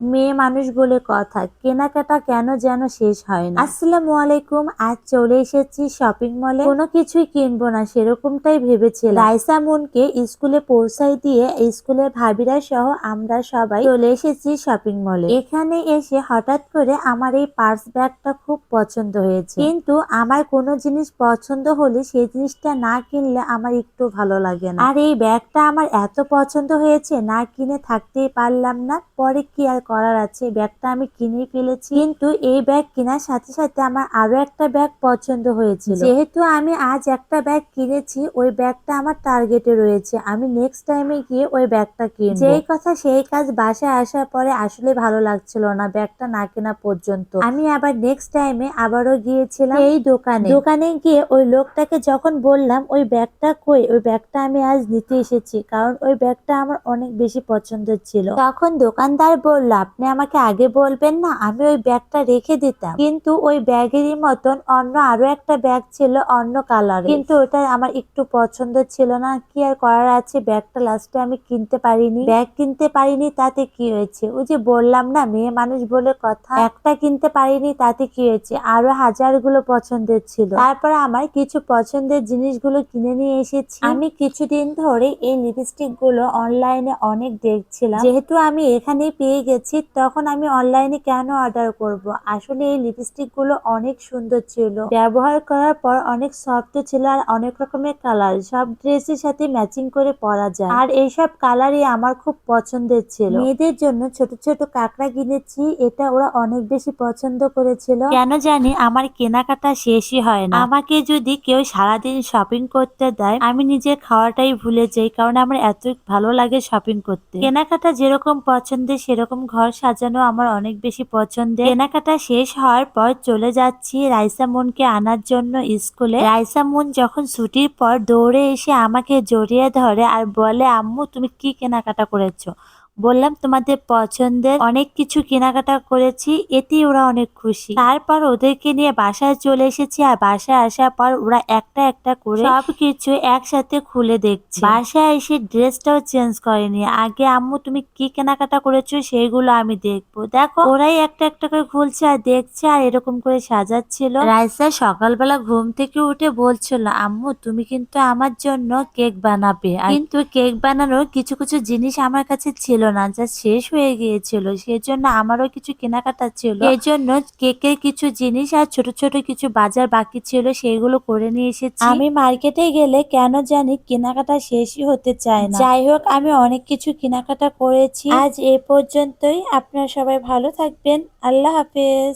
মেয়ে মানুষ বলে কথা, কেনাকাটা কেন যেন শেষ হয় না। আসসালামু আলাইকুম, আজ চলে এসেছি শপিং মলে কোনো কিছুই কিনবো না, সেরকমটাই ভেবেছিলাম। রাইসা মুনকে স্কুলে পৌঁছাই দিয়ে স্কুলের ভাবিরা সহ আমরা সবাই চলে এসেছি শপিং মলে এখানে এসে হঠাৎ করে আমার এই পার্স ব্যাগটা খুব পছন্দ হয়েছে। কিন্তু আমার কোনো জিনিস পছন্দ হলে সেই জিনিসটা না কিনলে আমার একটু ভালো লাগে না। আর এই ব্যাগটা আমার এত পছন্দ হয়েছে, না কিনে থাকতেই পারলাম না। পরে কি আর করার আছে। ব্যাগটা আমি কিনে ফেলেছি। কিন্তু এই ব্যাগ কেনার সাথে সাথে আমার আরও একটা ব্যাগ পছন্দ হয়েছিল। যেহেতু আমি আজ একটা ব্যাগ কিনেছি, ওই ব্যাগটা আমার টার্গেটে রয়েছে। আমি নেক্সট টাইমে গিয়ে ওই ব্যাগটা কিনবো। যেই কথা সেই কাজ বাসায় আসার পরে আসলে ভালো লাগছিল না ব্যাগটা না কেনা পর্যন্ত। আমি আবার নেক্সট টাইমে আবারও গিয়েছিলাম এই দোকানে। দোকানে গিয়ে ওই লোকটাকে যখন বললাম, ওই ব্যাগটা কই? ওই ব্যাগটা আমি আজ নিতে এসেছি। কারণ ওই ব্যাগটা আমার অনেক বেশি পছন্দের ছিল। তখন দোকানদার বলল আপনি আমাকে আগে বলবেন না, আমি ওই ব্যাগটা রেখে দিতাম। কিন্তু ওই ব্যাগেরই মতন অন্য আরও একটা ব্যাগ ছিল অন্য কালার কিন্তু ওটা আমার একটু পছন্দ ছিল না, কি আর করার আছে? ব্যাগটা লাস্টে আমি কিনতে পারিনি। ব্যাগ কিনতে পারিনি, তাতে কি হয়েছে? ওই যে বললাম না, মেয়ে মানুষ বলে কথা, একটা কিনতে পারিনি, তাতে কি হয়েছে? আরও হাজারগুলো পছন্দের ছিল। তারপর আমার কিছু পছন্দের জিনিসগুলো কিনে নিয়ে এসেছি। আমি কিছুদিন ধরে এই লিপস্টিকগুলো অনলাইনে অনেক দেখছিলাম। যেহেতু আমি এখানেই পেয়ে গেছি তখন আমি অনলাইনে কেন অর্ডার করব? আসলে এই লিপস্টিকগুলো অনেক সুন্দর ছিল। ব্যবহার করার পর অনেক সফট ছিল আর অনেক রকমের কালার সব ড্রেসের সাথে ম্যাচিং করে পরা যায়। আর এইসব কালারই আমার খুব পছন্দের ছিল। মেয়েদের জন্য ছোট ছোট কাঁকড়া কিনেছি, এটা ওরা অনেক বেশি পছন্দ করেছিল। কেন জানি আমার কেনাকাটা শেষই হয় না। আমাকে যদি কেউ সারাদিন শপিং করতে দেয়, আমি নিজের খাওয়াটাই ভুলে যাই, কারণ আমার এত ভালো লাগে শপিং করতে। কেনাকাটা যেরকম পছন্দের সেরকম ঘর সাজানো আমার অনেক বেশি পছন্দের। কেনাকাটা শেষ হওয়ার পর চলে যাচ্ছি রাইসা মুনকে আনার জন্য স্কুলে। রাইসা মুন যখন ছুটির পর দৌড়ে এসে আমাকে জড়িয়ে ধরে আর বলে, আম্মু, তুমি কি কেনাকাটা করেছ? বললাম, তোমাদের পছন্দের অনেক কিছু কেনাকাটা করেছি, এতেই ওরা অনেক খুশি। তারপর ওদেরকে নিয়ে বাসায় চলে এসেছি আর বাসায় আসার পর ওরা একটা একটা করে সবকিছু একসাথে খুলে দেখছে। বাসায় এসে ড্রেসটাও চেঞ্জ করেনি। আগে আম্মু, তুমি কি কেনাকাটা করেছ সেইগুলো আমি দেখব। দেখো, ওরাই একটা একটা করে খুলছে আর দেখছে আর এরকম করে সাজাচ্ছিল। রাইসা সকালবেলা ঘুম থেকে উঠে বলছিল, আম্মু, তুমি কিন্তু আমার জন্য কেক বানাবে। কিন্তু কেক বানানোর কিছু কিছু জিনিস আমার কাছে ছিল না যা শেষ হয়ে গিয়েছিল সেজন্য আমারও কিছু কেনাকাটা ছিল। এই জন্য কেকের কিছু জিনিস আর ছোট ছোট কিছু বাজার বাকি ছিল সেগুলো করে নিয়ে এসেছি। আমি মার্কেটে গেলে কেন জানি কেনাকাটা শেষই হতে চায় না। যাই হোক আমি অনেক কিছু কেনাকাটা করেছি। আজ এ পর্যন্তই। আপনারা সবাই ভালো থাকবেন। আল্লাহ হাফেজ।